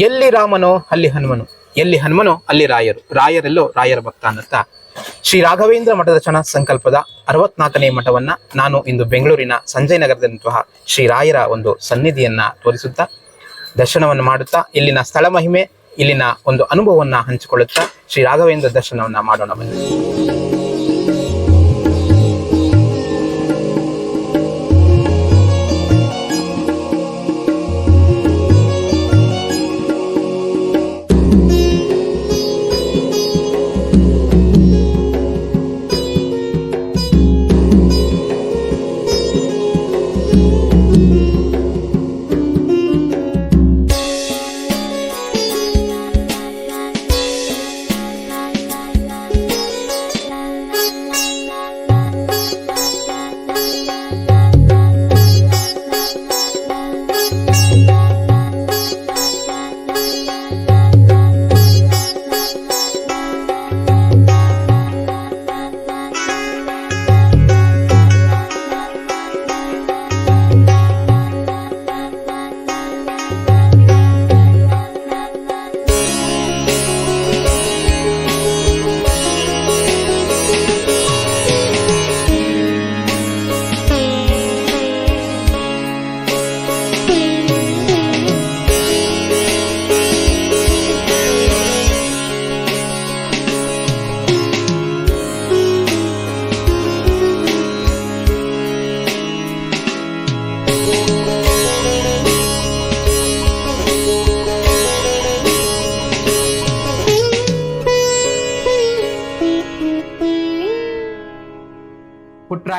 ಎಲ್ಲಿ ರಾಮನೋ ಅಲ್ಲಿ ಹನುಮನು. ಎಲ್ಲಿ ಹನುಮನೋ ಅಲ್ಲಿ ರಾಯರು. ರಾಯರೆಲ್ಲೋ ರಾಯರ ಭಕ್ತ ಅನ್ನತ್ತ? ಶ್ರೀ ರಾಘವೇಂದ್ರ ಮಠದ ಚಣ ಸಂಕಲ್ಪದ ಅರವತ್ನಾಲ್ಕನೇ ಮಠವನ್ನ ನಾನು ಇಂದು ಬೆಂಗಳೂರಿನ ಸಂಜಯ್ ನಗರದಂತಹ ಶ್ರೀ ರಾಯರ ಒಂದು ಸನ್ನಿಧಿಯನ್ನ ತೋರಿಸುತ್ತಾ, ದರ್ಶನವನ್ನು ಮಾಡುತ್ತಾ, ಇಲ್ಲಿನ ಸ್ಥಳ ಮಹಿಮೆ, ಇಲ್ಲಿನ ಒಂದು ಅನುಭವವನ್ನ ಹಂಚಿಕೊಳ್ಳುತ್ತಾ ಶ್ರೀ ರಾಘವೇಂದ್ರ ದರ್ಶನವನ್ನ ಮಾಡೋಣ ಬನ್ನಿ.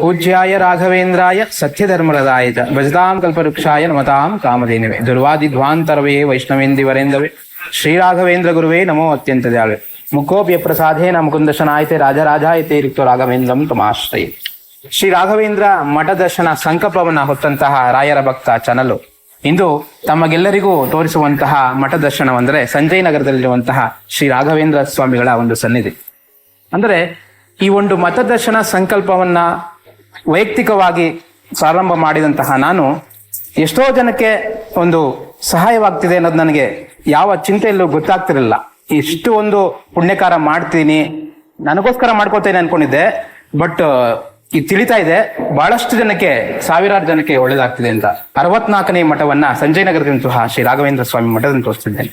ಪೂಜ್ಯಾಯ ರಾಘವೇಂದ್ರಾಯ ಸತ್ಯಧರ್ಮರದಾಯ ಚ ಭಜತಾಂ ಕಲ್ಪವೃಕ್ಷಾಯ ನಮತಾಂ ಕಾಮಧೇನವೇ. ವರೇಂದವೆ ಶ್ರೀ ಶ್ರೀರಾಘವೇಂದ್ರ ಗುರುವೇ ನಮೋ ಅತ್ಯಂತ ದಾಳವೆ ಮುಖೋಪ್ಯ ಪ್ರಸಾದೇನ ಮುಕುಂದಶನಾಯತೆ ರಾಜರಾಜಾಯತೆ ರಿಕ್ತ ರಾಘವೇಂದ್ರಂ ತಮಾಶ್ರಯ. ಶ್ರೀ ರಾಘವೇಂದ್ರ ಮಠ ದರ್ಶನ ಸಂಕಲ್ಪವನ್ನ ಹೊತ್ತಂತಹ ರಾಯರ ಭಕ್ತ ಚನಲು. ಇಂದು ತಮಗೆಲ್ಲರಿಗೂ ತೋರಿಸುವಂತಹ ಸಂಜಯ್ ನಗರದಲ್ಲಿರುವಂತಹ ಶ್ರೀ ರಾಘವೇಂದ್ರ ಸ್ವಾಮಿಗಳ ಒಂದು ಸನ್ನಿಧಿ. ಅಂದರೆ ಈ ಒಂದು ಮತದರ್ಶನ ಸಂಕಲ್ಪವನ್ನ ವೈಯಕ್ತಿಕವಾಗಿ ಪ್ರಾರಂಭ ಮಾಡಿದಂತಹ ನಾನು ಎಷ್ಟೋ ಜನಕ್ಕೆ ಒಂದು ಸಹಾಯವಾಗ್ತಿದೆ ಅನ್ನೋದು ನನಗೆ ಯಾವ ಚಿಂತೆಯಲ್ಲೂ ಗೊತ್ತಾಗ್ತಿರಲಿಲ್ಲ. ಇಷ್ಟು ಒಂದು ಪುಣ್ಯಕಾರ ಮಾಡ್ತೀನಿ. ನನಗೋಸ್ಕರ ಮಾಡ್ಕೋತೇನೆ ಅನ್ಕೊಂಡಿದ್ದೆ. ಬಟ್ ಈ ತಿಳಿತಾ ಇದೆ, ಬಹಳಷ್ಟು ಜನಕ್ಕೆ, ಸಾವಿರಾರು ಜನಕ್ಕೆ ಒಳ್ಳೇದಾಗ್ತಿದೆ ಅಂತ. ಅರವತ್ನಾಲ್ಕನೇ ಮಠವನ್ನ ಸಂಜಯ್ ನಗರದಂತಹ ಶ್ರೀ ರಾಘವೇಂದ್ರ ಸ್ವಾಮಿ ಮಠದಲ್ಲಿ ತೋರಿಸ್ತಿದ್ದೇನೆ.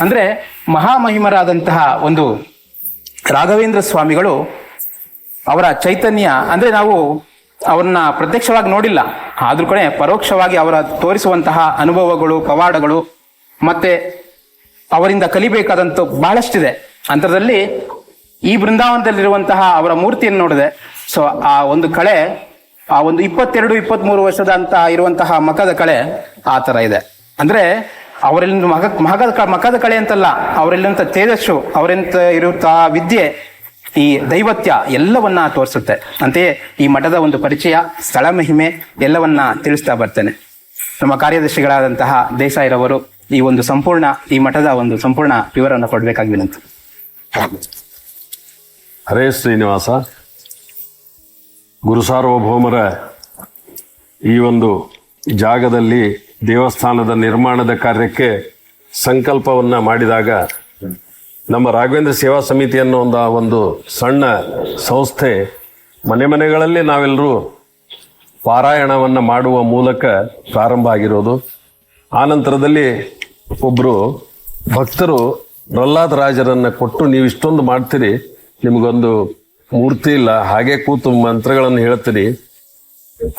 ಅಂದ್ರೆ ಮಹಾಮಹಿಮರಾದಂತಹ ಒಂದು ರಾಘವೇಂದ್ರ ಸ್ವಾಮಿಗಳು ಅವರ ಚೈತನ್ಯ ಅಂದ್ರೆ ನಾವು ಅವ್ರನ್ನ ಪ್ರತ್ಯಕ್ಷವಾಗಿ ನೋಡಿಲ್ಲ. ಆದ್ರೂ ಕಡೆ ಪರೋಕ್ಷವಾಗಿ ಅವರ ತೋರಿಸುವಂತಹ ಅನುಭವಗಳು, ಪವಾಡಗಳು ಮತ್ತೆ ಅವರಿಂದ ಕಲಿಬೇಕಾದಂತ ಬಹಳಷ್ಟಿದೆ. ಅಂತರದಲ್ಲಿ ಈ ಬೃಂದಾವನದಲ್ಲಿರುವಂತಹ ಅವರ ಮೂರ್ತಿಯನ್ನು ನೋಡಿದೆ. ಸೊ ಆ ಒಂದು ಕಳೆ, ಆ ಒಂದು ಇಪ್ಪತ್ತೆರಡು, ಇಪ್ಪತ್ಮೂರು ವರ್ಷದ ಅಂತ ಇರುವಂತಹ ಮಕದ ಕಳೆ ಆ ತರ ಇದೆ. ಅಂದ್ರೆ ಅವರಿಂದ ಮಗ, ಮಗದ ಮಖದ ಕಳೆ ಅಂತಲ್ಲ ಅವರಲ್ಲಿರುವಂತ ತೇಜಸ್ಸು, ಅವರಿಂತ ಇರುವಂತಹ ವಿದ್ಯೆ ಈ ದೈವತ್ಯ ಎಲ್ಲವನ್ನ ತೋರಿಸುತ್ತೆ. ಅಂತೆಯೇ ಈ ಮಠದ ಒಂದು ಪರಿಚಯ, ಸ್ಥಳ ಮಹಿಮೆ ಎಲ್ಲವನ್ನ ತಿಳಿಸ್ತಾ ಬರ್ತೇನೆ. ನಮ್ಮ ಕಾರ್ಯದರ್ಶಿಗಳಾದಂತಹ ದೇಸಾಯಿರವರು ಈ ಒಂದು ಸಂಪೂರ್ಣ, ಈ ಮಠದ ಒಂದು ಸಂಪೂರ್ಣ ವಿವರವನ್ನು ಕೊಡಬೇಕಾಗಿ ವಿನಂತಿ. ಹರೇ ಶ್ರೀನಿವಾಸ. ಗುರು ಸಾರ್ವಭೌಮರ ಈ ಒಂದು ಜಾಗದಲ್ಲಿ ದೇವಸ್ಥಾನದ ನಿರ್ಮಾಣದ ಕಾರ್ಯಕ್ಕೆ ಸಂಕಲ್ಪವನ್ನ ಮಾಡಿದಾಗ ನಮ್ಮ ರಾಘವೇಂದ್ರ ಸೇವಾ ಸಮಿತಿ ಅನ್ನೋ ಒಂದು ಒಂದು ಸಣ್ಣ ಸಂಸ್ಥೆ ಮನೆ ಮನೆಗಳಲ್ಲಿ ನಾವೆಲ್ಲರೂ ಪಾರಾಯಣವನ್ನು ಮಾಡುವ ಮೂಲಕ ಪ್ರಾರಂಭ ಆಗಿರೋದು. ಆ ನಂತರದಲ್ಲಿ ಒಬ್ಬರು ಭಕ್ತರು ಪ್ರಹ್ಲಾದ ರಾಜರನ್ನ ಕೊಟ್ಟು ನೀವು ಇಷ್ಟೊಂದು ಮಾಡ್ತೀರಿ, ನಿಮಗೊಂದು ಮೂರ್ತಿ ಇಲ್ಲ, ಹಾಗೆ ಕೂತು ಮಂತ್ರಗಳನ್ನು ಹೇಳ್ತೀರಿ,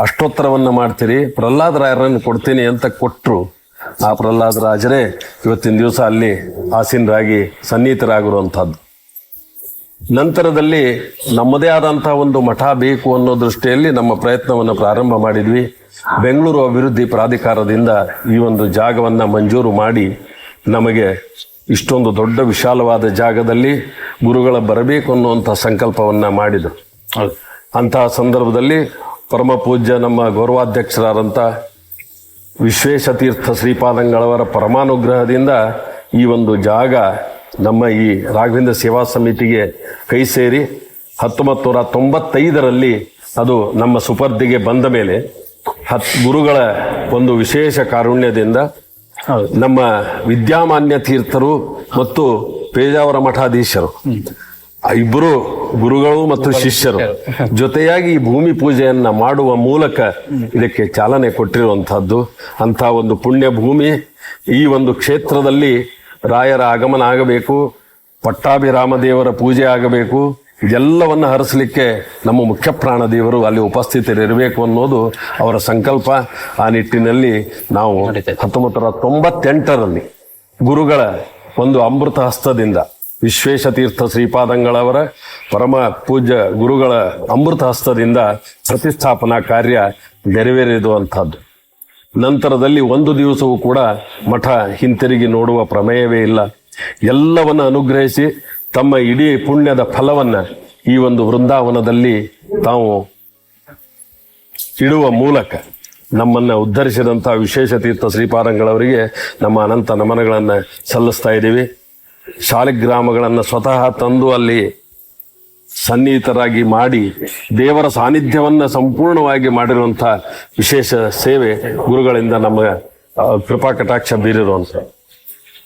ಅಷ್ಟೋತ್ತರವನ್ನು ಮಾಡ್ತೀರಿ, ಪ್ರಹ್ಲಾದ ರಾಯರನ್ನು ಕೊಡ್ತೀನಿ ಅಂತ ಕೊಟ್ಟರು ಆ ಪ್ರಹ್ಲಾದ ರಾಜರೇ ಇವತ್ತಿನ ದಿವಸ ಅಲ್ಲಿ ಆಸೀನರಾಗಿ ಸನ್ನಿಹಿತರಾಗಿರುವಂಥದ್ದು. ನಂತರದಲ್ಲಿ ನಮ್ಮದೇ ಆದಂತಹ ಒಂದು ಮಠ ಬೇಕು ಅನ್ನೋ ದೃಷ್ಟಿಯಲ್ಲಿ ನಮ್ಮ ಪ್ರಯತ್ನವನ್ನು ಪ್ರಾರಂಭ ಮಾಡಿದ್ವಿ. ಬೆಂಗಳೂರು ಅಭಿವೃದ್ಧಿ ಪ್ರಾಧಿಕಾರದಿಂದ ಈ ಒಂದು ಜಾಗವನ್ನ ಮಂಜೂರು ಮಾಡಿ ನಮಗೆ ಇಷ್ಟೊಂದು ದೊಡ್ಡ ವಿಶಾಲವಾದ ಜಾಗದಲ್ಲಿ ಗುರುಗಳ ಬರಬೇಕು ಅನ್ನುವಂಥ ಸಂಕಲ್ಪವನ್ನ ಮಾಡಿದರು. ಅಂತಹ ಸಂದರ್ಭದಲ್ಲಿ ಪರಮ ಪೂಜ್ಯ ನಮ್ಮ ಗೌರವಾಧ್ಯಕ್ಷರಾದಂಥ ವಿಶ್ವೇಶತೀರ್ಥ ಶ್ರೀಪಾದಂಗಳವರ ಪರಮಾನುಗ್ರಹದಿಂದ ಈ ಒಂದು ಜಾಗ ನಮ್ಮ ಈ ರಾಘವೇಂದ್ರ ಸೇವಾ ಸಮಿತಿಗೆ ಕೈ ಸೇರಿ ಹತ್ತೊಂಬತ್ತು ನೂರ ತೊಂಬತ್ತೈದರಲ್ಲಿ ಅದು ನಮ್ಮ ಸುಪರ್ದಿಗೆ ಬಂದ ಮೇಲೆ ಹತ್ ಗುರುಗಳ ಒಂದು ವಿಶೇಷ ಕಾರುಣ್ಯದಿಂದ ನಮ್ಮ ವಿದ್ಯಾಮಾನ್ಯ ತೀರ್ಥರು ಮತ್ತು ಪೇಜಾವರ ಮಠಾಧೀಶರು ಇಬ್ಬರು ಗುರುಗಳು ಮತ್ತು ಶಿಷ್ಯರು ಜೊತೆಯಾಗಿ ಈ ಭೂಮಿ ಪೂಜೆಯನ್ನ ಮಾಡುವ ಮೂಲಕ ಇದಕ್ಕೆ ಚಾಲನೆ ಕೊಟ್ಟಿರುವಂತಹದ್ದು ಅಂತ ಒಂದು ಪುಣ್ಯ ಭೂಮಿ ಈ ಒಂದು ಕ್ಷೇತ್ರದಲ್ಲಿ ರಾಯರ ಆಗಮನ ಆಗಬೇಕು ಪಟ್ಟಾಭಿರಾಮ ದೇವರ ಪೂಜೆ ಆಗಬೇಕು. ಇದೆಲ್ಲವನ್ನ ಹರಿಸಲಿಕ್ಕೆ ನಮ್ಮ ಮುಖ್ಯ ಪ್ರಾಣ ದೇವರು ಅಲ್ಲಿ ಉಪಸ್ಥಿತರಿರಬೇಕು ಅನ್ನೋದು ಅವರ ಸಂಕಲ್ಪ. ಆ ನಿಟ್ಟಿನಲ್ಲಿ ನಾವು ಹತ್ತೊಂಬತ್ತರ ತೊಂಬತ್ತೆಂಟರಲ್ಲಿ ಗುರುಗಳ ಒಂದು ಅಮೃತ ಹಸ್ತದಿಂದ ವಿಶ್ವೇಶತೀರ್ಥ ಶ್ರೀಪಾದಂಗಳವರ ಪರಮ ಪೂಜ್ಯ ಗುರುಗಳ ಅಮೃತ ಹಸ್ತದಿಂದ ಪ್ರತಿಷ್ಠಾಪನಾ ಕಾರ್ಯ ನೆರವೇರಿದುವಂಥದ್ದು. ನಂತರದಲ್ಲಿ ಒಂದು ದಿವಸವೂ ಕೂಡ ಮಠ ಹಿಂತಿರುಗಿ ನೋಡುವ ಪ್ರಮೇಯವೇ ಇಲ್ಲ. ಎಲ್ಲವನ್ನು ಅನುಗ್ರಹಿಸಿ ತಮ್ಮ ಇಡೀ ಪುಣ್ಯದ ಫಲವನ್ನು ಈ ಒಂದು ವೃಂದಾವನದಲ್ಲಿ ತಾವು ಇಡುವ ಮೂಲಕ ನಮ್ಮನ್ನು ಉದ್ಧರಿಸಿದಂಥ ವಿಶೇಷ ತೀರ್ಥ ಶ್ರೀಪಾದಂಗಳವರಿಗೆ ನಮ್ಮ ಅನಂತ ನಮನಗಳನ್ನು ಸಲ್ಲಿಸ್ತಾ ಇದ್ದೀವಿ. ಶಾಲಿಗ್ರಾಮಗಳನ್ನು ಸ್ವತಃ ತಂದು ಅಲ್ಲಿ ಸನ್ನಿಹಿತರಾಗಿ ಮಾಡಿ ದೇವರ ಸಾನ್ನಿಧ್ಯವನ್ನು ಸಂಪೂರ್ಣವಾಗಿ ಮಾಡಿರುವಂಥ ವಿಶೇಷ ಸೇವೆ ಗುರುಗಳಿಂದ ನಮ್ಮ ಕೃಪಾ ಕಟಾಕ್ಷ ಬೀರಿರುವಂಥ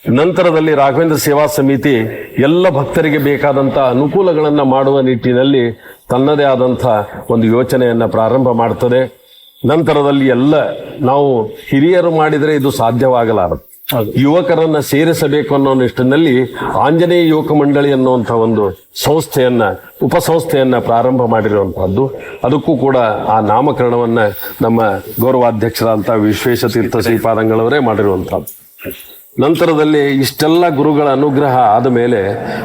ನಂತರದಲ್ಲಿ ರಾಘವೇಂದ್ರ ಸೇವಾ ಸಮಿತಿ ಎಲ್ಲ ಭಕ್ತರಿಗೆ ಬೇಕಾದಂಥ ಅನುಕೂಲಗಳನ್ನ ಮಾಡುವ ನಿಟ್ಟಿನಲ್ಲಿ ತನ್ನದೇ ಆದಂಥ ಒಂದು ಯೋಚನೆಯನ್ನ ಪ್ರಾರಂಭ ಮಾಡ್ತದೆ ನಂತರದಲ್ಲಿ ಎಲ್ಲ ನಾವು ಹಿರಿಯರು ಮಾಡಿದರೆ ಇದು ಸಾಧ್ಯವಾಗಲಾರದು. ಯುವಕರನ್ನ ಸೇರಿಸಬೇಕು ಅನ್ನೋ ನಿಟ್ಟಿನಲ್ಲಿ ಆಂಜನೇಯ ಯುವಕ ಮಂಡಳಿ ಅನ್ನುವಂಥ ಒಂದು ಸಂಸ್ಥೆಯನ್ನ, ಉಪಸಂಸ್ಥೆಯನ್ನ ಪ್ರಾರಂಭ ಮಾಡಿರುವಂತಹದ್ದು. ಅದಕ್ಕೂ ಕೂಡ ಆ ನಾಮಕರಣವನ್ನ ನಮ್ಮ ಗೌರವಾಧ್ಯಕ್ಷರಾದಂಥ ವಿಶ್ವೇಶತೀರ್ಥ ಶ್ರೀಪಾದಂಗಳವರೇ ಮಾಡಿರುವಂತಹದ್ದು. ನಂತರದಲ್ಲಿ ಇಷ್ಟೆಲ್ಲ ಗುರುಗಳ ಅನುಗ್ರಹ ಆದ ಮೇಲೆ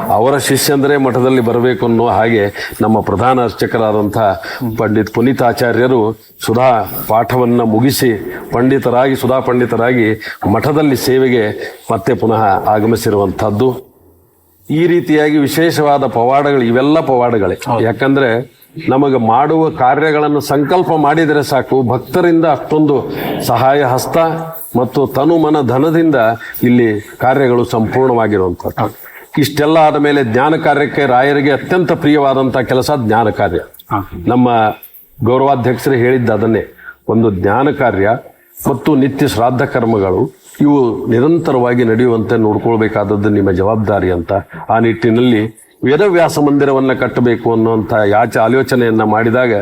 ಅವರ ಶಿಷ್ಯಂದರೆ ಮಠದಲ್ಲಿ ಬರಬೇಕು ಅನ್ನೋ ಹಾಗೆ ನಮ್ಮ ಪ್ರಧಾನ ಅರ್ಚಕರಾದಂಥ ಪಂಡಿತ್ ಪುನೀತಾಚಾರ್ಯರು ಸುಧಾ ಪಾಠವನ್ನು ಮುಗಿಸಿ ಪಂಡಿತರಾಗಿ, ಸುಧಾ ಪಂಡಿತರಾಗಿ ಮಠದಲ್ಲಿ ಸೇವೆಗೆ ಮತ್ತೆ ಪುನಃ ಆಗಮಿಸಿರುವಂಥದ್ದು. ಈ ರೀತಿಯಾಗಿ ವಿಶೇಷವಾದ ಪವಾಡಗಳು, ಇವೆಲ್ಲ ಪವಾಡಗಳೇ. ಯಾಕಂದ್ರೆ ನಮಗೆ ಮಾಡುವ ಕಾರ್ಯಗಳನ್ನು ಸಂಕಲ್ಪ ಮಾಡಿದರೆ ಸಾಕು. ಭಕ್ತರಿಂದ ಅಷ್ಟೊಂದು ಸಹಾಯ ಹಸ್ತ ಮತ್ತು ತನು ಮನ ಧನದಿಂದ ಇಲ್ಲಿ ಕಾರ್ಯಗಳು ಸಂಪೂರ್ಣವಾಗಿರುವಂಥದ್ದು. ಇಷ್ಟೆಲ್ಲ ಆದ ಮೇಲೆ ಜ್ಞಾನ ಕಾರ್ಯಕ್ಕೆ ರಾಯರಿಗೆ ಅತ್ಯಂತ ಪ್ರಿಯವಾದಂಥ ಕೆಲಸ ಜ್ಞಾನ ಕಾರ್ಯ. ನಮ್ಮ ಗೌರವಾಧ್ಯಕ್ಷರು ಹೇಳಿದ್ದ ಅದನ್ನೇ. ಒಂದು ಜ್ಞಾನ ಕಾರ್ಯ ಮತ್ತು ನಿತ್ಯ ಶ್ರಾದ್ದ ಕರ್ಮಗಳು ಇವು ನಿರಂತರವಾಗಿ ನಡೆಯುವಂತೆ ನೋಡ್ಕೊಳ್ಬೇಕಾದದ್ದು ನಿಮ್ಮ ಜವಾಬ್ದಾರಿ ಅಂತ ಆ ನಿಟ್ಟಿನಲ್ಲಿ ವೇದವ್ಯಾಸ ಮಂದಿರವನ್ನು ಕಟ್ಟಬೇಕು ಅನ್ನುವಂಥ ಯಾಚ ಆಲೋಚನೆಯನ್ನು ಮಾಡಿದಾಗ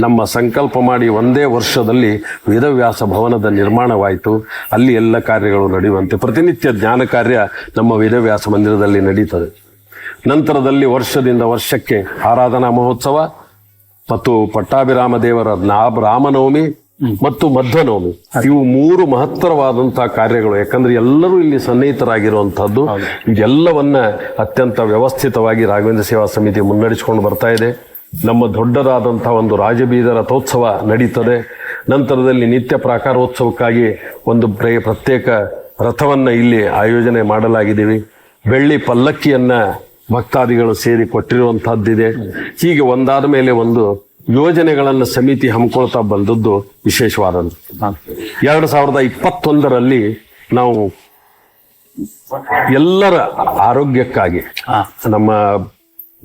ನಮ್ಮ ಸಂಕಲ್ಪ ಮಾಡಿ ಒಂದೇ ವರ್ಷದಲ್ಲಿ ವೇದವ್ಯಾಸ ಭವನದ ನಿರ್ಮಾಣವಾಯಿತು. ಅಲ್ಲಿ ಎಲ್ಲ ಕಾರ್ಯಗಳು ನಡೆಯುವಂತೆ. ಪ್ರತಿನಿತ್ಯ ಜ್ಞಾನ ಕಾರ್ಯ ನಮ್ಮ ವೇದವ್ಯಾಸ ಮಂದಿರದಲ್ಲಿ ನಡೀತದೆ. ನಂತರದಲ್ಲಿ ವರ್ಷದಿಂದ ವರ್ಷಕ್ಕೆ ಆರಾಧನಾ ಮಹೋತ್ಸವ, ಮತ್ತು ಪಟ್ಟಾಭಿರಾಮ ದೇವರ ರಾಮನವಮಿ ಮತ್ತು ಮಧ್ವನವಮಿ. ಇವು ಮೂರು ಮಹತ್ತರವಾದಂತಹ ಕಾರ್ಯಗಳು. ಯಾಕಂದ್ರೆ ಎಲ್ಲರೂ ಇಲ್ಲಿ ಸನ್ನಿಹಿತರಾಗಿರುವಂತಹದ್ದು ಇದೆಲ್ಲವನ್ನ ಅತ್ಯಂತ ವ್ಯವಸ್ಥಿತವಾಗಿ ರಾಘವೇಂದ್ರ ಸೇವಾ ಸಮಿತಿ ಮುನ್ನಡೆಸಿಕೊಂಡು ಬರ್ತಾ ಇದೆ. ನಮ್ಮ ದೊಡ್ಡದಾದಂತಹ ಒಂದು ರಾಜಬೀದ ರಥೋತ್ಸವ ನಡೀತದೆ. ನಂತರದಲ್ಲಿ ನಿತ್ಯ ಪ್ರಾಕಾರೋತ್ಸವಕ್ಕಾಗಿ ಒಂದು ಪ್ರ- ಪ್ರತ್ಯೇಕ ರಥವನ್ನ ಇಲ್ಲಿ ಆಯೋಜನೆ ಮಾಡಲಾಗಿದ್ದೀವಿ. ಬೆಳ್ಳಿ ಪಲ್ಲಕ್ಕಿಯನ್ನ ಭಕ್ತಾದಿಗಳು ಸೇರಿ ಕೊಟ್ಟಿರುವಂತಹದ್ದಿದೆ ಹೀಗೆ ಒಂದಾದ ಮೇಲೆ ಒಂದು ಯೋಜನೆಗಳನ್ನು ಸಮಿತಿ ಹಮ್ಮಿಕೊಳ್ತಾ ಬಂದದ್ದು ವಿಶೇಷವಾದದ್ದು. ಎರಡು ಸಾವಿರದ ಇಪ್ಪತ್ತೊಂದರಲ್ಲಿ ನಾವು ಎಲ್ಲರ ಆರೋಗ್ಯಕ್ಕಾಗಿ ನಮ್ಮ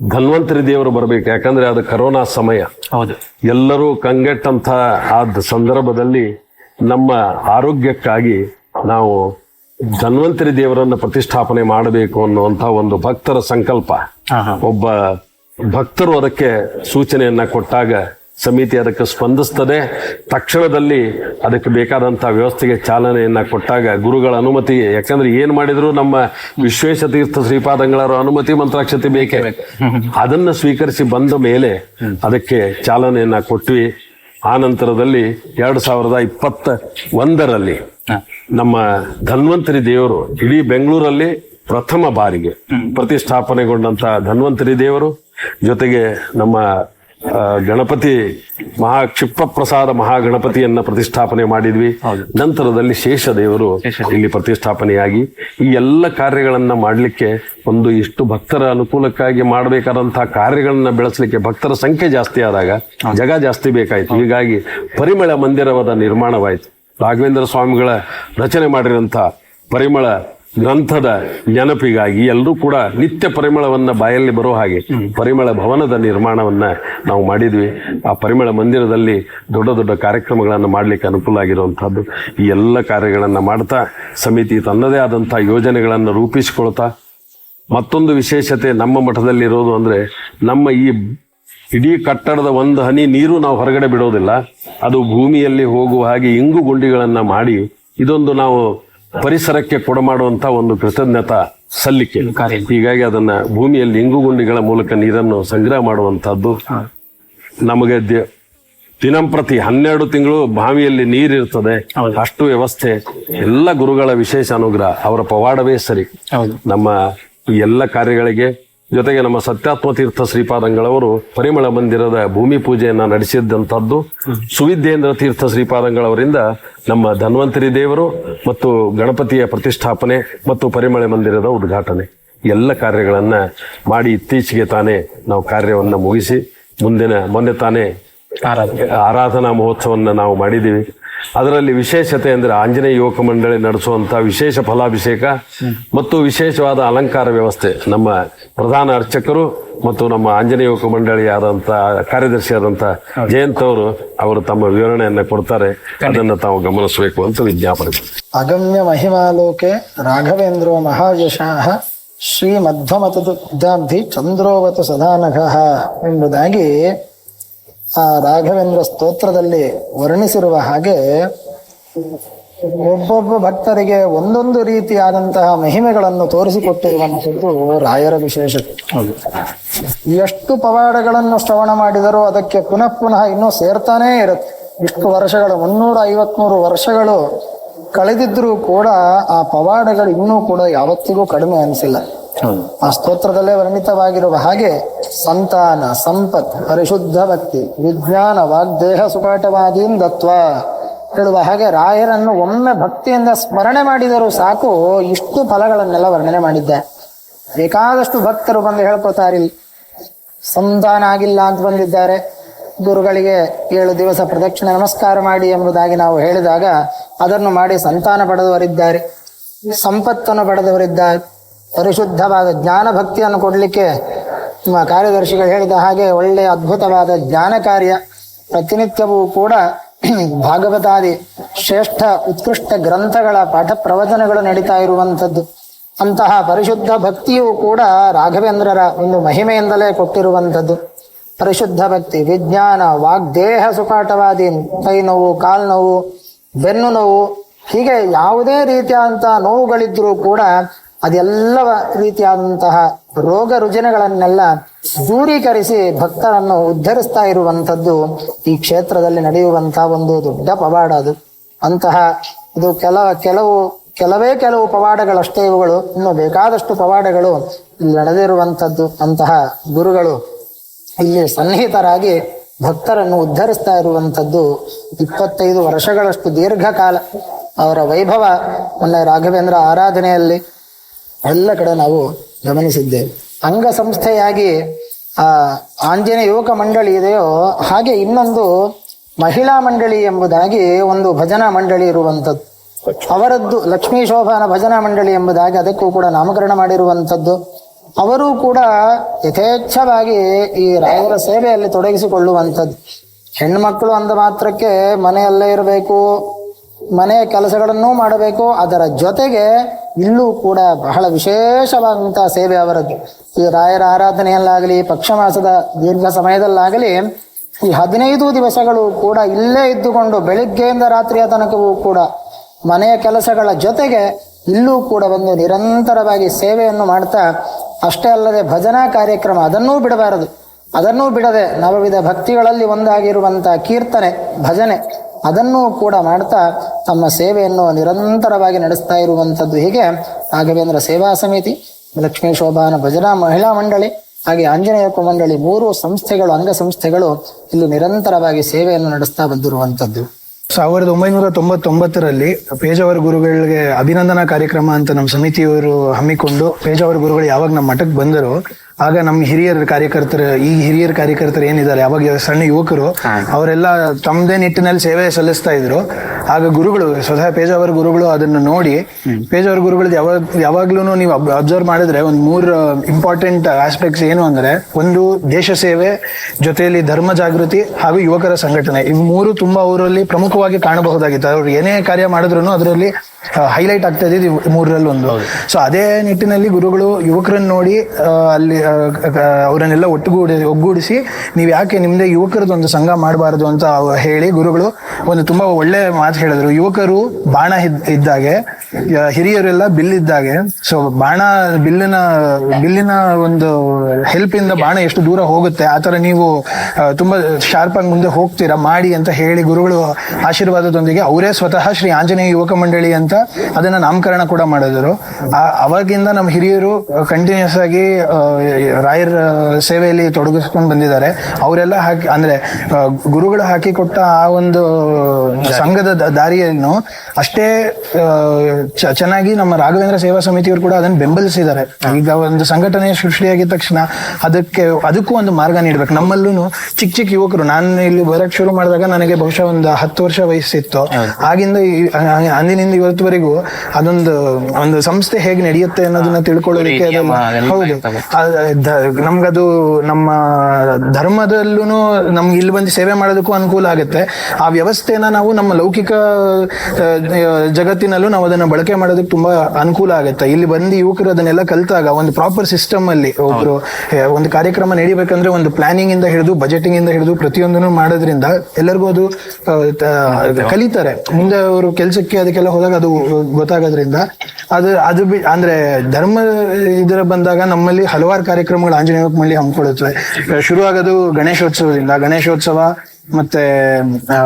ಧನ್ವಂತರಿ ದೇವರು ಬರಬೇಕು ಯಾಕಂದ್ರೆ ಅದು ಕರೋನಾ ಸಮಯ. ಹೌದು. ಎಲ್ಲರೂ ಕಂಗೆಟ್ಟಂತ ಆ ಸಂದರ್ಭದಲ್ಲಿ ನಮ್ಮ ಆರೋಗ್ಯಕ್ಕಾಗಿ ನಾವು ಧನ್ವಂತರಿ ದೇವರನ್ನ ಪ್ರತಿಷ್ಠಾಪನೆ ಮಾಡಬೇಕು ಅನ್ನುವಂಥ ಒಂದು ಭಕ್ತರ ಸಂಕಲ್ಪ. ಒಬ್ಬ ಭಕ್ತರು ಅದಕ್ಕೆ ಸೂಚನೆಯನ್ನ ಕೊಟ್ಟಾಗ ಸಮಿತಿ ಅದಕ್ಕೆ ಸ್ಪಂದಿಸ್ತದೆ. ತಕ್ಷಣದಲ್ಲಿ ಅದಕ್ಕೆ ಬೇಕಾದಂಥ ವ್ಯವಸ್ಥೆಗೆ ಚಾಲನೆಯನ್ನ ಕೊಟ್ಟಾಗ ಗುರುಗಳ ಅನುಮತಿ ಯಾಕಂದ್ರೆ ಏನ್ ಮಾಡಿದ್ರು ನಮ್ಮ ವಿಶ್ವೇಶ ತೀರ್ಥ ಶ್ರೀಪಾದಂಗಳರ ಅನುಮತಿ ಮಂತ್ರಾಕ್ಷತೆ ಬೇಕೇ. ಅದನ್ನ ಸ್ವೀಕರಿಸಿ ಬಂದ ಮೇಲೆ ಅದಕ್ಕೆ ಚಾಲನೆಯನ್ನ ಕೊಟ್ವಿ. ಆ ನಂತರದಲ್ಲಿ ಎರಡು ಸಾವಿರದ ಇಪ್ಪತ್ತ ಒಂದರಲ್ಲಿ ನಮ್ಮ ಧನ್ವಂತರಿ ದೇವರು ಇಡೀ ಬೆಂಗಳೂರಲ್ಲಿ ಪ್ರಥಮ ಬಾರಿಗೆ ಪ್ರತಿಷ್ಠಾಪನೆಗೊಂಡಂತಹ ಧನ್ವಂತರಿ ದೇವರು. ಜೊತೆಗೆ ನಮ್ಮ ಗಣಪತಿ ಮಹಾ ಕ್ಷಿಪ್ರ ಪ್ರಸಾದ ಮಹಾಗಣಪತಿಯನ್ನ ಪ್ರತಿಷ್ಠಾಪನೆ ಮಾಡಿದ್ವಿ. ನಂತರದಲ್ಲಿ ಶೇಷದೇವರು ಇಲ್ಲಿ ಪ್ರತಿಷ್ಠಾಪನೆಯಾಗಿ ಈ ಎಲ್ಲ ಕಾರ್ಯಗಳನ್ನ ಮಾಡಲಿಕ್ಕೆ ಒಂದು ಇಷ್ಟು ಭಕ್ತರ ಅನುಕೂಲಕ್ಕಾಗಿ ಮಾಡಬೇಕಾದಂತಹ ಕಾರ್ಯಗಳನ್ನ ಬೆಳೆಸಲಿಕ್ಕೆ ಭಕ್ತರ ಸಂಖ್ಯೆ ಜಾಸ್ತಿ ಆದಾಗ ಜಗ ಜಾಸ್ತಿ ಬೇಕಾಯ್ತು. ಹೀಗಾಗಿ ಪರಿಮಳ ಮಂದಿರವಾದ ನಿರ್ಮಾಣವಾಯಿತು. ರಾಘವೇಂದ್ರ ಸ್ವಾಮಿಗಳ ರಚನೆ ಮಾಡಿರಂಥ ಪರಿಮಳ ಗ್ರಂಥದ ನೆನಪಿಗಾಗಿ ಎಲ್ಲರೂ ಕೂಡ ನಿತ್ಯ ಪರಿಮಳವನ್ನು ಬಾಯಲ್ಲಿ ಬರೋ ಹಾಗೆ ಪರಿಮಳ ಭವನದ ನಿರ್ಮಾಣವನ್ನು ನಾವು ಮಾಡಿದ್ವಿ. ಆ ಪರಿಮಳ ಮಂದಿರದಲ್ಲಿ ದೊಡ್ಡ ದೊಡ್ಡ ಕಾರ್ಯಕ್ರಮಗಳನ್ನು ಮಾಡಲಿಕ್ಕೆ ಅನುಕೂಲ ಆಗಿರುವಂಥದ್ದು. ಈ ಎಲ್ಲ ಕಾರ್ಯಗಳನ್ನು ಮಾಡ್ತಾ, ಸಮಿತಿ ತನ್ನದೇ ಆದಂಥ ಯೋಜನೆಗಳನ್ನು ರೂಪಿಸಿಕೊಳ್ತಾ, ಮತ್ತೊಂದು ವಿಶೇಷತೆ ನಮ್ಮ ಮಠದಲ್ಲಿ ಇರೋದು ಅಂದ್ರೆ ನಮ್ಮ ಈ ಇಡೀ ಕಟ್ಟಡದ ಒಂದು ಹನಿ ನೀರು ನಾವು ಹೊರಗಡೆ ಬಿಡೋದಿಲ್ಲ. ಅದು ಭೂಮಿಯಲ್ಲಿ ಹೋಗುವ ಹಾಗೆ ಇಂಗು ಗುಂಡಿಗಳನ್ನು ಮಾಡಿ ಇದೊಂದು ನಾವು ಪರಿಸರಕ್ಕೆ ಕೊಡಮಾಡುವಂತ ಒಂದು ಕೃತಜ್ಞತಾ ಸಲ್ಲಿಕೆ. ಹೀಗಾಗಿ ಅದನ್ನ ಭೂಮಿಯಲ್ಲಿ ಇಂಗು ಗುಂಡಿಗಳ ಮೂಲಕ ನೀರನ್ನು ಸಂಗ್ರಹ ಮಾಡುವಂತಹದ್ದು. ನಮಗೆ ದಿನಂಪ್ರತಿ ಹನ್ನೆರಡು ತಿಂಗಳು ಬಾವಿಯಲ್ಲಿ ನೀರಿರ್ತದೆ ಅಷ್ಟು ವ್ಯವಸ್ಥೆ. ಎಲ್ಲ ಗುರುಗಳ ವಿಶೇಷ ಅನುಗ್ರಹ. ಅವರ ಪವಾಡವೇ ಸರಿ. ನಮ್ಮ ಈ ಎಲ್ಲ ಕಾರ್ಯಗಳಿಗೆ ಜೊತೆಗೆ ನಮ್ಮ ಸತ್ಯಾತ್ಮ ತೀರ್ಥ ಶ್ರೀಪಾದಂಗಳವರು ಪರಿಮಳ ಮಂದಿರದ ಭೂಮಿ ಪೂಜೆಯನ್ನು ನಡೆಸಿದ್ದಂಥದ್ದು ಸುವಿದ್ಯೇಂದ್ರ ತೀರ್ಥ ಶ್ರೀಪಾದಂಗಳವರಿಂದ ನಮ್ಮ ಧನ್ವಂತರಿ ದೇವರು ಮತ್ತು ಗಣಪತಿಯ ಪ್ರತಿಷ್ಠಾಪನೆ ಮತ್ತು ಪರಿಮಳ ಮಂದಿರದ ಉದ್ಘಾಟನೆ. ಎಲ್ಲ ಕಾರ್ಯಗಳನ್ನು ಮಾಡಿ ಇತ್ತೀಚೆಗೆ ತಾನೇ ನಾವು ಕಾರ್ಯವನ್ನ ಮುಗಿಸಿ ಮುಂದಿನ ಮೊನ್ನೆ ತಾನೇ ಆರಾಧನಾ. ಮಹೋತ್ಸವವನ್ನು ನಾವು ಮಾಡಿದ್ದೀವಿ. ಅದರಲ್ಲಿ ವಿಶೇಷತೆ ಅಂದ್ರೆ ಆಂಜನೇಯ ಯುವಕ ಮಂಡಳಿ ನಡೆಸುವಂಥ ವಿಶೇಷ ಫಲಾಭಿಷೇಕ ಮತ್ತು ವಿಶೇಷವಾದ ಅಲಂಕಾರ ವ್ಯವಸ್ಥೆ. ನಮ್ಮ ಪ್ರಧಾನ ಅರ್ಚಕರು ಮತ್ತು ನಮ್ಮ ಆಂಜನೇಯ ಯುವಕ ಮಂಡಳಿಯಾದಂಥ ಕಾರ್ಯದರ್ಶಿಯಾದಂಥ ಜಯಂತ್ ಅವರು ಅವರು ತಮ್ಮ ವಿವರಣೆಯನ್ನ ಕೊಡ್ತಾರೆ. ಅದನ್ನು ತಾವು ಗಮನಿಸಬೇಕು ಅಂತ ವಿಜ್ಞಾಪನೆ ಅಗಮ್ಯ ಮಹಿಮಾಲೋಕೆ ರಾಘವೇಂದ್ರೋ ಮಹಾಯಶಃ ಶ್ರೀ ಮಧ್ವಮತದಾಬ್ಧಿ ಚಂದ್ರೋವತ ಸದಾನಘ ಎಂಬುದಾಗಿ ಆ ರಾಘವೇಂದ್ರ ಸ್ತೋತ್ರದಲ್ಲಿ ವರ್ಣಿಸಿರುವ ಹಾಗೆ ಒಬ್ಬೊಬ್ಬ ಭಕ್ತರಿಗೆ ಒಂದೊಂದು ರೀತಿಯಾದಂತಹ ಮಹಿಮೆಗಳನ್ನು ತೋರಿಸಿಕೊಟ್ಟಿರುವಂಥದ್ದು ರಾಯರ ವಿಶೇಷತೆ ಎಷ್ಟು ಪವಾಡಗಳನ್ನು ಶ್ರವಣ ಮಾಡಿದರೂ ಅದಕ್ಕೆ ಪುನಃ ಪುನಃ ಇನ್ನೂ ಸೇರ್ತಾನೇ ಇರುತ್ತೆ. ಇಷ್ಟು ವರ್ಷಗಳು ಮುನ್ನೂರ ಐವತ್ಮೂರು ವರ್ಷಗಳು ಕಳೆದಿದ್ರೂ ಕೂಡ ಆ ಪವಾಡಗಳು ಇನ್ನೂ ಕೂಡ ಯಾವತ್ತಿಗೂ ಕಡಿಮೆ ಅನಿಸಿಲ್ಲ. ಆ ಸ್ತೋತ್ರದಲ್ಲೇ ವರ್ಣಿತವಾಗಿರುವ ಹಾಗೆ ಸಂತಾನ, ಸಂಪತ್, ಪರಿಶುದ್ಧ ಭಕ್ತಿ, ವಿಜ್ಞಾನ, ವಾಗ್ದೇಹ ಸುಪಾಠವಾದೀನ್ ದತ್ವ ಹೇಳುವ ಹಾಗೆ ರಾಯರನ್ನು ಒಮ್ಮೆ ಭಕ್ತಿಯಿಂದ ಸ್ಮರಣೆ ಮಾಡಿದರೂ ಸಾಕು ಇಷ್ಟು ಫಲಗಳನ್ನೆಲ್ಲ ವರ್ಣನೆ ಮಾಡಿದ್ದೆ. ಬೇಕಾದಷ್ಟು ಭಕ್ತರು ಬಂದು ಹೇಳ್ಕೊತಾರಿ ಸಂತಾನ ಆಗಿಲ್ಲ ಅಂತ ಬಂದಿದ್ದಾರೆ. ಗುರುಗಳಿಗೆ ಏಳು ದಿವಸ ಪ್ರದಕ್ಷಿಣೆ ನಮಸ್ಕಾರ ಮಾಡಿ ಎಂಬುದಾಗಿ ನಾವು ಹೇಳಿದಾಗ ಅದನ್ನು ಮಾಡಿ ಸಂತಾನ ಪಡೆದವರಿದ್ದಾರೆ. ಸಂಪತ್ತನ್ನು ಪಡೆದವರಿದ್ದಾರೆ. ಪರಿಶುದ್ಧವಾದ ಜ್ಞಾನ ಭಕ್ತಿಯನ್ನು ಕೊಡಲಿಕ್ಕೆ ನಿಮ್ಮ ಕಾರ್ಯದರ್ಶಿಗಳು ಹೇಳಿದ ಹಾಗೆ ಒಳ್ಳೆಯ ಅದ್ಭುತವಾದ ಜ್ಞಾನ ಕಾರ್ಯ ಪ್ರತಿನಿತ್ಯವೂ ಕೂಡ ಭಾಗವತಾದಿ ಶ್ರೇಷ್ಠ ಉತ್ಕೃಷ್ಟ ಗ್ರಂಥಗಳ ಪಾಠ ಪ್ರವಚನಗಳು ನಡೀತಾ ಇರುವಂಥದ್ದು. ಅಂತಹ ಪರಿಶುದ್ಧ ಭಕ್ತಿಯೂ ಕೂಡ ರಾಘವೇಂದ್ರರ ಒಂದು ಮಹಿಮೆಯಿಂದಲೇ ಕೊಟ್ಟಿರುವಂಥದ್ದು. ಪರಿಶುದ್ಧ ಭಕ್ತಿ, ವಿಜ್ಞಾನ, ವಾಗ್ದೇಹ ಸುಖಾಟವಾದಿ, ಕೈ ನೋವು, ಕಾಲು ನೋವು, ಬೆನ್ನು ನೋವು, ಹೀಗೆ ಯಾವುದೇ ರೀತಿಯಾದಂತಹ ನೋವುಗಳಿದ್ರೂ ಕೂಡ ಅದೆಲ್ಲ ರೀತಿಯಾದಂತಹ ರೋಗ ರುಜಿನಗಳನ್ನೆಲ್ಲ ದೂರೀಕರಿಸಿ ಭಕ್ತರನ್ನು ಉದ್ಧರಿಸ್ತಾ ಇರುವಂಥದ್ದು ಈ ಕ್ಷೇತ್ರದಲ್ಲಿ ನಡೆಯುವಂತಹ ಒಂದು ದೊಡ್ಡ ಪವಾಡ ಅದು. ಅಂತಹ ಇದು ಕೆಲ, ಕೆಲವು, ಕೆಲವೇ ಕೆಲವು ಪವಾಡಗಳಷ್ಟೇ ಇವುಗಳು. ಇನ್ನು ಬೇಕಾದಷ್ಟು ಪವಾಡಗಳು ನಡೆದಿರುವಂಥದ್ದು. ಅಂತಹ ಗುರುಗಳು ಇಲ್ಲಿ ಸನ್ನಿಹಿತರಾಗಿ ಭಕ್ತರನ್ನು ಉದ್ಧರಿಸ್ತಾ ಇರುವಂಥದ್ದು ಇಪ್ಪತ್ತೈದು ವರ್ಷಗಳಷ್ಟು ದೀರ್ಘಕಾಲ ಅವರ ವೈಭವ. ಮೊನ್ನೆ ರಾಘವೇಂದ್ರ ಆರಾಧನೆಯಲ್ಲಿ ಎಲ್ಲ ಕಡೆ ನಾವು ಗಮನಿಸಿದ್ದೇವೆ ಅಂಗಸಂಸ್ಥೆಯಾಗಿ, ಆ, ಆಂಜನೇಯ ಯುವಕ ಮಂಡಳಿ ಇದೆಯೋ, ಹಾಗೆ ಇನ್ನೊಂದು ಮಹಿಳಾ ಮಂಡಳಿ ಎಂಬುದಾಗಿ ಒಂದು ಭಜನಾ ಮಂಡಳಿ ಇರುವಂಥದ್ದು. ಅವರದ್ದು ಲಕ್ಷ್ಮೀ ಶೋಭಾನ ಭಜನಾ ಮಂಡಳಿ ಎಂಬುದಾಗಿ ಅದಕ್ಕೂ ಕೂಡ ನಾಮಕರಣ ಮಾಡಿರುವಂಥದ್ದು. ಅವರು ಕೂಡ ಯಥೇಚ್ಛವಾಗಿ ಈ ರಾಯರ ಸೇವೆಯಲ್ಲಿ ತೊಡಗಿಸಿಕೊಳ್ಳುವಂಥದ್ದು. ಹೆಣ್ಮಕ್ಳು ಅಂದ ಮಾತ್ರಕ್ಕೆ ಮನೆಯಲ್ಲೇ ಇರಬೇಕು. ಮನೆಯ ಕೆಲಸಗಳನ್ನೂ ಮಾಡಬೇಕು. ಅದರ ಜೊತೆಗೆ ಇಲ್ಲೂ ಕೂಡ ಬಹಳ ವಿಶೇಷವಾದಂತಹ ಸೇವೆ ಅವರದ್ದು. ಈ ರಾಯರ ಆರಾಧನೆಯಲ್ಲಾಗಲಿ ಪಕ್ಷಮಾಸದ ದೀರ್ಘ ಸಮಯದಲ್ಲಾಗಲಿ ಈ ಹದಿನೈದು ದಿವಸಗಳು ಕೂಡ ಇಲ್ಲೇ ಇದ್ದುಕೊಂಡು ಬೆಳಿಗ್ಗೆಯಿಂದ ರಾತ್ರಿಯ ತನಕವೂ ಕೂಡ ಮನೆಯ ಕೆಲಸಗಳ ಜೊತೆಗೆ ಇಲ್ಲೂ ಕೂಡ ಬಂದು ನಿರಂತರವಾಗಿ ಸೇವೆಯನ್ನು ಮಾಡ್ತಾ, ಅಷ್ಟೇ ಅಲ್ಲದೆ ಭಜನಾ ಕಾರ್ಯಕ್ರಮ ಅದನ್ನೂ ಬಿಡಬಾರದು. ಅದನ್ನೂ ಬಿಡದೆ ನವವಿಧ ಭಕ್ತಿಗಳಲ್ಲಿ ಒಂದಾಗಿರುವಂಥ ಕೀರ್ತನೆ, ಭಜನೆ ಅದನ್ನೂ ಕೂಡ ಮಾಡ್ತಾ ತಮ್ಮ ಸೇವೆಯನ್ನು ನಿರಂತರವಾಗಿ ನಡೆಸ್ತಾ ಇರುವಂಥದ್ದು ಹೀಗೆ? ರಾಘವೇಂದ್ರ ಸೇವಾ ಸಮಿತಿ, ಲಕ್ಷ್ಮೀ ಶೋಭಾನ ಭಜನಾ ಮಹಿಳಾ ಮಂಡಳಿ, ಹಾಗೆ ಆಂಜನೇಯ ಮಂಡಳಿ ಮೂರು ಸಂಸ್ಥೆಗಳು, ಅಂಗ ಸಂಸ್ಥೆಗಳು ಇಲ್ಲಿ ನಿರಂತರವಾಗಿ ಸೇವೆಯನ್ನು ನಡೆಸ್ತಾ ಬಂದಿರುವಂತದ್ದು ಸಾವಿರದ ಒಂಬೈನೂರ ತೊಂಬತ್ತೊಂಬತ್ತರಲ್ಲಿ ಪೇಜಾವರ ಗುರುಗಳಿಗೆ ಅಭಿನಂದನಾ ಕಾರ್ಯಕ್ರಮ ಅಂತ ನಮ್ಮ ಸಮಿತಿಯವರು ಹಮ್ಮಿಕೊಂಡು ಪೇಜಾವರ ಗುರುಗಳು ಯಾವಾಗ ನಮ್ಮ ಮಠಕ್ಕೆ ಬಂದರು ಆಗ ನಮ್ಮ ಹಿರಿಯರ ಕಾರ್ಯಕರ್ತರು ಈ ಹಿರಿಯರ ಕಾರ್ಯಕರ್ತರು ಏನಿದ್ದಾರೆ ಯಾವಾಗ ಸಣ್ಣ ಯುವಕರು ಅವರೆಲ್ಲ ತಮ್ಮದೇ ನಿಟ್ಟಿನಲ್ಲಿ ಸೇವೆ ಸಲ್ಲಿಸ್ತಾ ಇದ್ರು. ಆಗ ಗುರುಗಳು ಸ್ವತಃ ಪೇಜಾವರ ಗುರುಗಳು ಅದನ್ನು ನೋಡಿ ಪೇಜಾವರ್ ಗುರುಗಳು ಯಾವಾಗ ಯಾವಾಗ್ಲೂ ನೀವು ಅಬ್ಸರ್ವ್ ಮಾಡಿದ್ರೆ ಒಂದು ಮೂರು ಇಂಪಾರ್ಟೆಂಟ್ ಆಸ್ಪೆಕ್ಟ್ಸ್ ಏನು ಅಂದ್ರೆ ಒಂದು ದೇಶ ಸೇವೆ ಜೊತೆಯಲ್ಲಿ ಧರ್ಮ ಜಾಗೃತಿ ಹಾಗೂ ಯುವಕರ ಸಂಘಟನೆ. ಇವು ಮೂರು ತುಂಬಾ ಅವರಲ್ಲಿ ಪ್ರಮುಖವಾಗಿ ಕಾಣಬಹುದಾಗಿತ್ತು. ಅವ್ರು ಏನೇ ಕಾರ್ಯ ಮಾಡಿದ್ರು ಅದರಲ್ಲಿ ಹೈಲೈಟ್ ಆಗ್ತಾ ಇದ್ದಿದ್ದು ಇವು ಮೂರರಲ್ಲಿ ಒಂದು. ಸೊ ಅದೇ ನಿಟ್ಟಿನಲ್ಲಿ ಗುರುಗಳು ಯುವಕರನ್ನ ನೋಡಿ ಅಲ್ಲಿ ಅವರನ್ನೆಲ್ಲ ಒಟ್ಟುಗೂಡಿ ಒಗ್ಗೂಡಿಸಿ ನೀವು ಯಾಕೆ ನಿಮ್ದೇ ಯುವಕರದ್ದು ಒಂದು ಸಂಘ ಮಾಡಬಾರದು ಅಂತ ಹೇಳಿ ಗುರುಗಳು ಒಂದು ತುಂಬಾ ಒಳ್ಳೆ ಮಾತು ಹೇಳಿದ್ರು. ಯುವಕರು ಬಾಣ ಇದ್- ಇದ್ದಾಗೆ ಹಿರಿಯರೆಲ್ಲ ಬಿಲ್ ಇದ್ದಾಗೆ. ಸೊ ಬಾಣ, ಬಿಲ್ಲಿನ ಬಿಲ್ಲಿನ ಒಂದು ಹೆಲ್ಪ್ ಇಂದ ಬಾಣ ಎಷ್ಟು ದೂರ ಹೋಗುತ್ತೆ ಆತರ ನೀವು ತುಂಬಾ ಶಾರ್ಪ್ ಆಗಿ ಮುಂದೆ ಹೋಗ್ತೀರಾ, ಮಾಡಿ ಅಂತ ಹೇಳಿ ಗುರುಗಳು ಆಶೀರ್ವಾದದೊಂದಿಗೆ ಅವರೇ ಸ್ವತಃ ಶ್ರೀ ಆಂಜನೇಯ ಯುವಕ ಮಂಡಳಿ ಅಂತ ಅದನ್ನ ನಾಮಕರಣ ಕೂಡ ಮಾಡಿದ್ರು. ಆ- ಅವಾಗಿಂದ ನಮ್ಮ ಹಿರಿಯರು ಕಂಟಿನ್ಯೂಸ್ ಆಗಿ ರಾಯರ್ ಸೇವೆಯಲ್ಲಿ ತೊಡಗಿಸ್ಕೊಂಡು ಬಂದಿದ್ದಾರೆ. ಅವರೆಲ್ಲ ಹಾಕಿ, ಅಂದ್ರೆ ಗುರುಗಳು ಹಾಕಿಕೊಟ್ಟ ಆ ಒಂದು ಸಂಘದ ದಾರಿಯನ್ನು ಅಷ್ಟೇ ಚೆನ್ನಾಗಿ ನಮ್ಮ ರಾಘವೇಂದ್ರ ಸೇವಾ ಸಮಿತಿಯವರು ಕೂಡ ಅದನ್ನು ಬೆಂಬಲಿಸಿದ್ದಾರೆ. ಈಗ ಒಂದು ಸಂಘಟನೆ ಸೃಷ್ಟಿಯಾಗಿದ ತಕ್ಷಣ ಅದಕ್ಕೆ ಅದಕ್ಕೂ ಒಂದು ಮಾರ್ಗ ನೀಡ್ಬೇಕು. ನಮ್ಮಲ್ಲೂ ಚಿಕ್ಕ ಚಿಕ್ಕ ಯುವಕರು ನಾನು ಇಲ್ಲಿ ಬರಕ್ ಶುರು ಮಾಡಿದಾಗ ನನಗೆ ಬಹುಶಃ ಒಂದು ಹತ್ತು ವರ್ಷ ವಯಸ್ಸಿತ್ತು. ಆಗಿಂದ ಅಂದಿನಿಂದ ಇವತ್ತುವರೆಗೂ ಅದೊಂದು ಒಂದು ಸಂಸ್ಥೆ ಹೇಗೆ ನಡೆಯುತ್ತೆ ಅನ್ನೋದನ್ನ ತಿಳ್ಕೊಳ್ಳೋದಕ್ಕೆ ಹೌದು. ನಮ್ಗದು ನಮ್ಮ ಧರ್ಮದಲ್ಲೂ ನಮ್ಗೆ ಇಲ್ಲಿ ಬಂದು ಸೇವೆ ಮಾಡೋದಕ್ಕೂ ಅನುಕೂಲ ಆಗುತ್ತೆ. ಆ ವ್ಯವಸ್ಥೆನ ನಾವು ನಮ್ಮ ಲೌಕಿಕ ಆ, ಜಗತ್ತಿನಲ್ಲೂ ನಾವು ಅದನ್ನ ಬಳಕೆ ಮಾಡೋದಕ್ಕೆ ತುಂಬಾ ಅನುಕೂಲ ಆಗುತ್ತೆ. ಇಲ್ಲಿ ಬಂದು ಯುವಕರು ಅದನ್ನೆಲ್ಲ ಕಲ್ತಾಗ ಒಂದು ಪ್ರಾಪರ್ ಸಿಸ್ಟಮ್ ಅಲ್ಲಿ ಒಬ್ರು ಒಂದು ಕಾರ್ಯಕ್ರಮ ನಡಿಬೇಕಂದ್ರೆ ಒಂದು ಪ್ಲಾನಿಂಗ್ ಇಂದ ಹಿಡಿದು ಬಜೆಟಿಂಗ್ ಇಂದ ಹಿಡಿದು ಪ್ರತಿಯೊಂದನ್ನು ಮಾಡೋದ್ರಿಂದ ಎಲ್ಲರಿಗೂ ಅದು ಕಲಿತಾರೆ. ಮುಂದೆ ಅವರು ಕೆಲಸಕ್ಕೆ ಅದಕ್ಕೆಲ್ಲ ಹೋದಾಗ ಅದು ಗೊತ್ತಾಗೋದ್ರಿಂದ ಅದು ಅದು ಬಿ ಅಂದ್ರೆ ಧರ್ಮ ಇದರ ಬಂದಾಗ ನಮ್ಮಲ್ಲಿ ಹಲವಾರು ಕಾರ್ಯಕ್ರಮಗಳು ಆಂಜನೇಯ ಮಳ್ಳಿ ಹಮ್ಮಿಕೊಳ್ಳುತ್ತವೆ. ಶುರುವಾಗೋದು ಗಣೇಶೋತ್ಸವದಿಂದ. ಗಣೇಶೋತ್ಸವ ಮತ್ತೆ ಆ,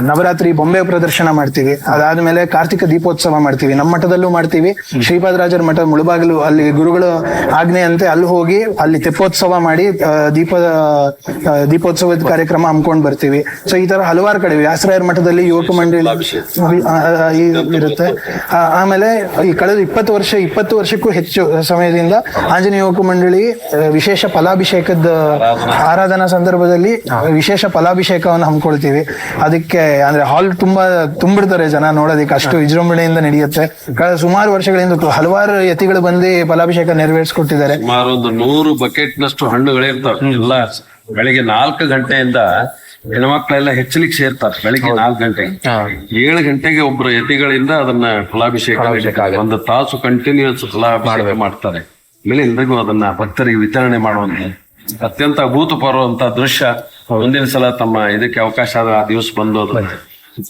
ನವರಾತ್ರಿ ಬೊಂಬೆ ಪ್ರದರ್ಶನ ಮಾಡ್ತೀವಿ. ಅದಾದ್ಮೇಲೆ ಕಾರ್ತಿಕ ದೀಪೋತ್ಸವ ಮಾಡ್ತೀವಿ. ನಮ್ಮ ಮಠದಲ್ಲೂ ಮಾಡ್ತೀವಿ. ಶ್ರೀಪಾದರಾಜರ ಮಠ ಮುಳುಬಾಗಿಲು ಅಲ್ಲಿ ಗುರುಗಳು ಆಜ್ಞೆಯಂತೆ ಅಲ್ಲಿ ಹೋಗಿ ಅಲ್ಲಿ ತೆಪ್ಪೋತ್ಸವ ಮಾಡಿ ದೀಪ ದೀಪೋತ್ಸವದ ಕಾರ್ಯಕ್ರಮ ಹಮ್ಕೊಂಡ್ ಬರ್ತೀವಿ. ಸೊ ಈ ತರ ಹಲವಾರು ಕಡೆ ವ್ಯಾಸರಾಯರ ಮಠದಲ್ಲಿ ಯುವಕ ಮಂಡಳಿ ಇರುತ್ತೆ. ಆಮೇಲೆ ಈ ಕಳೆದ ಇಪ್ಪತ್ತು ವರ್ಷ ಇಪ್ಪತ್ತು ವರ್ಷಕ್ಕೂ ಹೆಚ್ಚು ಸಮಯದಿಂದ ಆಂಜನೇಯ ಯುವಕ ಮಂಡಳಿ ವಿಶೇಷ ಫಲಾಭಿಷೇಕದ ಆರಾಧನಾ. ಸಂದರ್ಭದಲ್ಲಿ ವಿಶೇಷ ಫಲಾಭಿಷೇಕವನ್ನು ಹಮ್ಮಿಕೊಳ್ತೀವಿ. ಅದಕ್ಕೆ ಅಂದ್ರೆ ಹಾಲ್ ತುಂಬಾ ತುಂಬಿಡ್ತಾರೆ ಜನ ನೋಡೋದಕ್ಕೆ. ಅಷ್ಟು ವಿಜೃಂಭಣೆಯಿಂದ ನಡೆಯುತ್ತೆ. ಕಳೆದ ಸುಮಾರು ವರ್ಷಗಳಿಂದ ಹಲವಾರು ಯತಿಗಳು ಬಂದು ಫಲಾಭಿಷೇಕ ನೆರವೇರಿಸಿಕೊಟ್ಟಿದ್ದಾರೆ. ಸುಮಾರು ಒಂದು ನೂರು ಬಕೆಟ್ ನಷ್ಟು ಹಣ್ಣುಗಳಿರ್ತಾವೆ ಎಲ್ಲ ಬೆಳಿಗ್ಗೆ ನಾಲ್ಕು ಗಂಟೆಯಿಂದ ಹೆಣ್ಮಕ್ಳೆಲ್ಲ ಹೆಚ್ಚಲಿಕ್ಕೆ ಸೇರ್ತಾರೆ. ಬೆಳಿಗ್ಗೆ ನಾಲ್ಕು ಗಂಟೆಗೆ ಏಳು ಗಂಟೆಗೆ ಒಬ್ರು ಯತಿಗಳಿಂದ ಅದನ್ನ ಫಲಾಭಿಷೇಕ. ಒಂದು ತಾಸು ಕಂಟಿನ್ಯೂಸ್ ಫಲಾಭಿಷೇಕ ಮಾಡ್ತಾರೆ. ಆಮೇಲೆ ಎಲ್ರಿಗೂ ಅದನ್ನ ಭಕ್ತರಿಗೆ ವಿತರಣೆ ಮಾಡುವಂತ. ಅತ್ಯಂತ ಅಭೂತಪೂರ್ವಂತ ದೃಶ್ಯ. ಮುಂದಿನ ಸಲ ತಮ್ಮ ಇದಕ್ಕೆ ಅವಕಾಶ ಆದ್ರೆ ಆ ದಿವಸ ಬಂದು ಅದು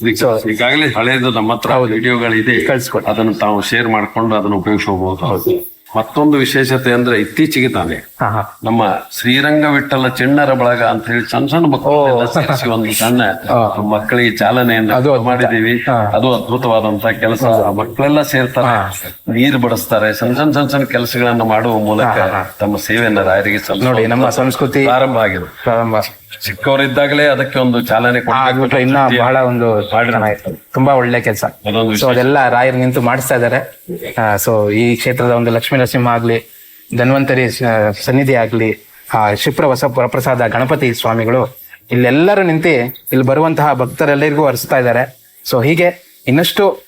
ಇದಕ್ಕೆ ಈಗಾಗಲೇ ಹಳೇದು ನಮ್ಮ ಹತ್ರ ವಿಡಿಯೋಗಳಿದೆ. ಅದನ್ನು ತಾವು ಶೇರ್ ಮಾಡ್ಕೊಂಡು ಅದನ್ನು ಉಪಯೋಗಿಸಬಹುದು ಮತ್ತೊಂದು ವಿಶೇಷತೆ ಅಂದ್ರೆ ಇತ್ತೀಚೆಗೆ ತಾನೇ ನಮ್ಮ ಶ್ರೀರಂಗ ವಿಠಲ ಚಿಣ್ಣರ ಬಳಗ ಅಂತ ಹೇಳಿ ಸಣ್ಣ ಸಣ್ಣ ಮಕ್ಕಳು ಒಂದು ಸಣ್ಣ ಮಕ್ಕಳಿಗೆ ಚಾಲನೆಯನ್ನು ಮಾಡಿದೀವಿ ಅದು ಅದ್ಭುತವಾದಂತ ಕೆಲಸ. ಮಕ್ಕಳೆಲ್ಲ ಸೇರ್ತಾರೆ. ನೀರು ಬಡಿಸ್ತಾರೆ. ಸಣ್ಣ ಸಣ್ಣ ಸಣ್ಣ ಸಣ್ಣ ಕೆಲಸಗಳನ್ನ ಮಾಡುವ ಮೂಲಕ ತಮ್ಮ ಸೇವೆಯನ್ನ ರಾಯರಿಗೆ ನೋಡಿ ನಮ್ಮ ಸಂಸ್ಕೃತಿ ಆರಂಭ ಆಗಿದೆ. ಚಿಕ್ಕವರಿದ್ದಾಗಲೇ ಅದಕ್ಕೆ ಒಂದು ಚಾಲನೆ ಆಗ್ಬಿಟ್ರೆ ಇನ್ನ ಬಹಳ ಒಂದು. ತುಂಬಾ ಒಳ್ಳೆ ಕೆಲಸ. ಅದೆಲ್ಲ ರಾಯರು ನಿಂತು ಮಾಡಿಸ್ತಾ ಇದ್ದಾರೆ ಸೊ ಈ ಕ್ಷೇತ್ರದ ಒಂದು ಲಕ್ಷ್ಮೀ ನರಸಿಂಹ ಆಗ್ಲಿ, ಧನ್ವಂತರಿ ಸನ್ನಿಧಿ ಆಗಲಿ, ಆ, ಶಿಪ್ರ ಹೊಸ ವರಪ್ರಸಾದ ಗಣಪತಿ ಸ್ವಾಮಿಗಳು, ಇಲ್ಲೆಲ್ಲರೂ ನಿಂತು ಇಲ್ಲಿ ಬರುವಂತಹ ಭಕ್ತರೆಲ್ಲರಿಗೂ ಹರಿಸ್ತಾ ಇದ್ದಾರೆ. ಸೊ ಹೀಗೆ ಇನ್ನಷ್ಟು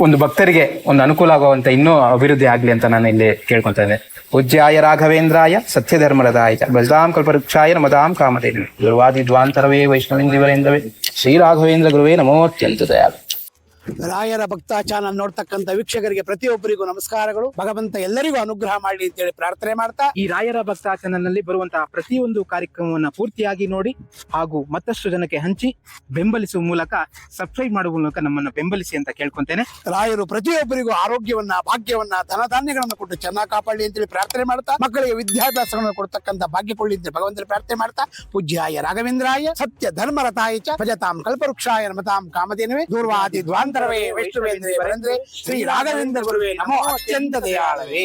ಒಂದು ಭಕ್ತರಿಗೆ ಒಂದು ಅನುಕೂಲ ಆಗುವಂತ ಇನ್ನೂ ಅಭಿವೃದ್ಧಿ ಆಗ್ಲಿ ಅಂತ ನಾನು ಇಲ್ಲಿ ಕೇಳ್ಕೊಂತ ಇದ್ದೆ. ಪೂಜ್ಯಾಯ ರಾಘವೇಂದ್ರಾಯ ಸತ್ಯಧರ್ಮರದಾಯ ಬಜಾಂ ಕಲ್ಪವೃಕ್ಷಾಯ ನಮದಾಂ ಕಾಮಧೇನು ಗುರುವಾದಿ ದ್ವಾಂತರವೇ ವೈಷ್ಣವೇಂದಿವರೇಂದ್ರವೇ ಶ್ರೀ ರಾಘವೇಂದ್ರ ಗುರುವೇ ನಮೋತ್ಯಂತ ದಯಾಳು ರಾಯರ ಭಕ್ತ ಚಾನಲ್ ನೋಡ್ತಕ್ಕಂಥ ವೀಕ್ಷಕರಿಗೆ ಪ್ರತಿಯೊಬ್ಬರಿಗೂ ನಮಸ್ಕಾರಗಳು. ಭಗವಂತ ಎಲ್ಲರಿಗೂ ಅನುಗ್ರಹ ಮಾಡಲಿ ಅಂತೇಳಿ ಪ್ರಾರ್ಥನೆ ಮಾಡ್ತಾ. ಈ ರಾಯರ ಭಕ್ತ ಬರುವಂತಹ ಪ್ರತಿಯೊಂದು ಕಾರ್ಯಕ್ರಮವನ್ನ ಪೂರ್ತಿಯಾಗಿ ನೋಡಿ ಹಾಗೂ ಮತ್ತಷ್ಟು ಜನಕ್ಕೆ ಹಂಚಿ ಬೆಂಬಲಿಸುವ ಮೂಲಕ ಸಬ್ಸ್ಕ್ರೈಬ್ ಮಾಡುವ ಮೂಲಕ ನಮ್ಮನ್ನ ಬೆಂಬಲಿಸಿ ಅಂತ ಕೇಳ್ಕೊಂತೇನೆ. ರಾಯರು ಪ್ರತಿಯೊಬ್ಬರಿಗೂ ಆರೋಗ್ಯವನ್ನ ಭಾಗ್ಯವನ್ನ ಧನಧಾನ್ಯಗಳನ್ನು ಕೊಟ್ಟು ಚೆನ್ನಾಗಿ ಕಾಪಾಡಲಿ ಅಂತೇಳಿ ಪ್ರಾರ್ಥನೆ ಮಾಡ್ತಾ. ಮಕ್ಕಳಿಗೆ ವಿದ್ಯಾಭ್ಯಾಸಗಳನ್ನು ಕೊಡ್ತಕ್ಕಂಥ ಭಾಗ್ಯ ಕೊಡಲಿ ಅಂತ ಭಗವಂತನ ಪ್ರಾರ್ಥನೆ ಮಾಡ್ತಾ. ಪೂಜ್ಯಾಯ ರಾಘವೇಂದ್ರಾಯ ಸತ್ಯ ಧರ್ಮರತಾಯ ಚ ಭಜತಾಂ ಕಲ್ಪವೃಕ್ಷಾಯ ನಮತಾಂ ಕಾಮಧೇನವೇ. ದೂರ್ವಾದಿ ವರೇಂದ್ರೇ ಶ್ರೀ ರಾಘವೇಂದ್ರ ಗುರುವೇ ನಮೋ ಅತ್ಯಂತ ದಯಾಳವೇ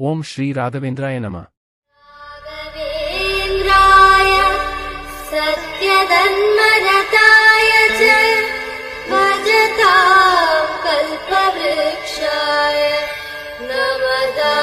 ॐ श्री राघवेन्द्राय नम नरेन्द्राय सत्यदन्मगताय च भगता कल्पवृक्षाय नवता